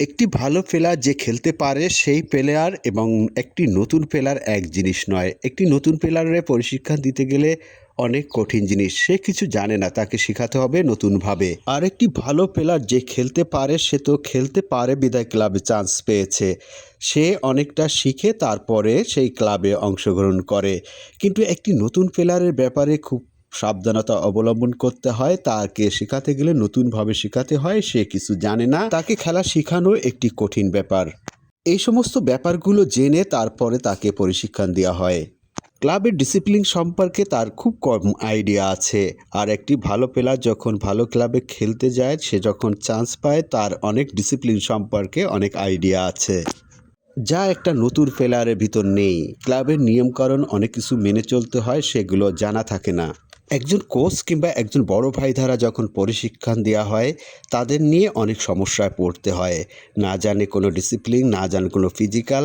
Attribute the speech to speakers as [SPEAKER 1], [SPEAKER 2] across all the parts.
[SPEAKER 1] একটি ভালো প্লেয়ার যে খেলতে পারে সেই প্লেয়ার এবং একটি নতুন প্লেয়ার এক জিনিস নয়। একটি নতুন প্লেয়ারের প্রশিক্ষণ দিতে গেলে অনেক কঠিন জিনিস। সে কিছু জানে না, তাকে শেখাতে হবে নতুনভাবে। আর একটি ভালো প্লেয়ার যে খেলতে পারে, সে তো খেলতে পারে, বিদায় ক্লাবে চান্স পেয়েছে। সে অনেকটা শিখে, তারপরে সেই ক্লাবে অংশগ্রহণ করে। কিন্তু একটি নতুন প্লেয়ারের ব্যাপারে খুব সাবধানতা অবলম্বন করতে হয়, তাকে শেখাতে গেলে নতুনভাবে শেখাতে হয়, সে কিছু জানে না। তাকে খেলা শেখানো একটি কঠিন ব্যাপার। এই সমস্ত ব্যাপারগুলো জেনে তারপরে তাকে পরিশিক্ষণ দেওয়া হয়। ক্লাবের ডিসিপ্লিন সম্পর্কে তার খুব কম আইডিয়া আছে আর একটি ভালো প্লেয়ার যখন ভালো ক্লাবে খেলতে যায়, সে যখন চান্স পায়, তার অনেক ডিসিপ্লিন সম্পর্কে অনেক আইডিয়া আছে। যা একটা নতুন প্লেয়ারের ভিতর নেই। ক্লাবের নিয়মকানুন অনেক কিছু মেনে চলতে হয়, সেগুলো জানা থাকে না। একজন কোচ কিংবা একজন বড় ভাই দ্বারা যখন পরিশিক্ষণ দেওয়া হয়, তাদের নিয়ে অনেক সমস্যায় পড়তে হয়। না জানে কোনো ডিসিপ্লিন না জানে কোনো ফিজিক্যাল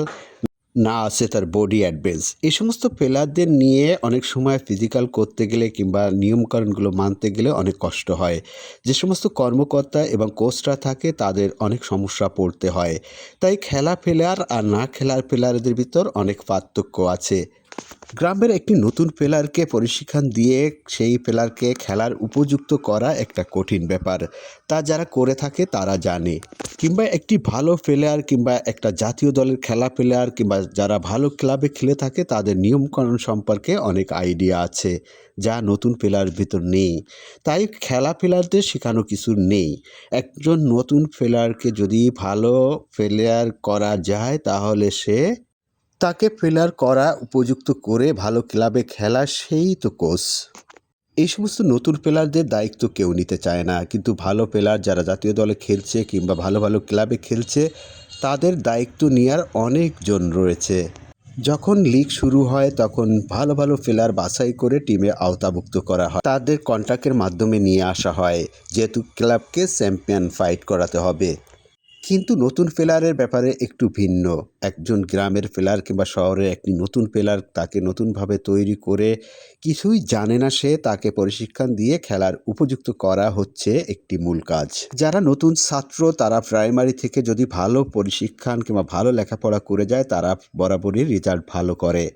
[SPEAKER 1] না আছে তার বডি অ্যাডভেন্স এই সমস্ত প্লেয়ারদের নিয়ে অনেক সময় ফিজিক্যাল করতে গেলে কিংবা নিয়মকানুনগুলো মানতে গেলে অনেক কষ্ট হয়। যে সমস্ত কর্মকর্তা এবং কোচরা থাকে, তাদের অনেক সমস্যা পড়তে হয়। তাই খেলা প্লেয়ার আর না খেলার প্লেয়ারদের ভিতর অনেক পার্থক্য আছে। গ্রামের একটি নতুন প্লেয়ারকে প্রশিক্ষণ দিয়ে সেই প্লেয়ারকে খেলার উপযুক্ত করা একটা কঠিন ব্যাপার। তা যারা করে থাকে তারা জানে। কিংবা একটি ভালো প্লেয়ার কিংবা একটা জাতীয় দলের খেলা প্লেয়ার কিংবা যারা ভালো ক্লাবে খেলে থাকে তাদের নিয়মকানুন সম্পর্কে অনেক আইডিয়া আছে, যা নতুন প্লেয়ার ভিতর নেই। তাই খেলা প্লেয়ারদের শেখানো কিছু নেই। একজন নতুন প্লেয়ারকে যদি ভালো প্লেয়ার করা যায় তাহলে সে তাকে প্লেয়ার করা উপযুক্ত করে ভালো ক্লাবে খেলা সেই তো কোচ। এই সমস্ত নতুন প্লেয়ারদের দায়িত্ব কেউ নিতে চায় না, কিন্তু ভালো প্লেয়ার যারা জাতীয় দলে খেলছে কিংবা ভালো ভালো ক্লাবে খেলছে, তাদের দায়িত্ব নেওয়ার অনেকজন রয়েছে। যখন লিগ শুরু হয়, তখন ভালো ভালো প্লেয়ার বাছাই করে টিমে আওতাভুক্ত করা হয়। তাদের কন্ট্রাক্টের মাধ্যমে নিয়ে আসা হয়, যেহেতু ক্লাবকে চ্যাম্পিয়ন ফাইট করাতে হবে। কিন্তু নতুন প্লেয়ারের ব্যাপারে একটু ভিন্ন। একজন গ্রামের প্লেয়ার কিংবা শহরের একটি নতুন প্লেয়ার তাকে নতুনভাবে তৈরি করে কিছুই জানে না সে, তাকে প্রশিক্ষণ দিয়ে খেলার উপযুক্ত করা হচ্ছে একটি মূল কাজ। যারা নতুন ছাত্র, তারা প্রাইমারি থেকে যদি ভালো প্রশিক্ষণ কিংবা ভালো লেখাপড়া করে যায়, তারা বরাবরই রেজাল্ট ভালো করে।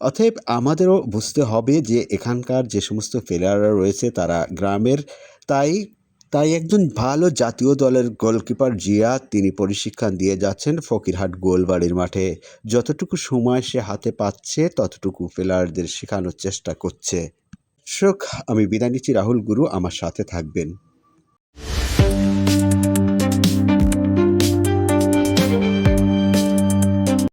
[SPEAKER 1] অতএব আমাদেরও বুঝতে হবে যে, এখানকার যে সমস্ত প্লেয়াররা রয়েছে, তারা গ্রামের, তাই তাই একজন ভালো জাতীয় দলের গোলকিপার জিয়া তিনি পরিশিক্ষণ দিয়ে যাচ্ছেন ফকিরহাট গোলবাড়ির মাঠে। যতটুকু সময় সে হাতে পাচ্ছে, ততটুকু প্লেয়ারদের শেখানোর চেষ্টা করছে। শোক, আমি বিদায় নিচ্ছি। রাহুল গুরু আমার সাথে থাকবেন।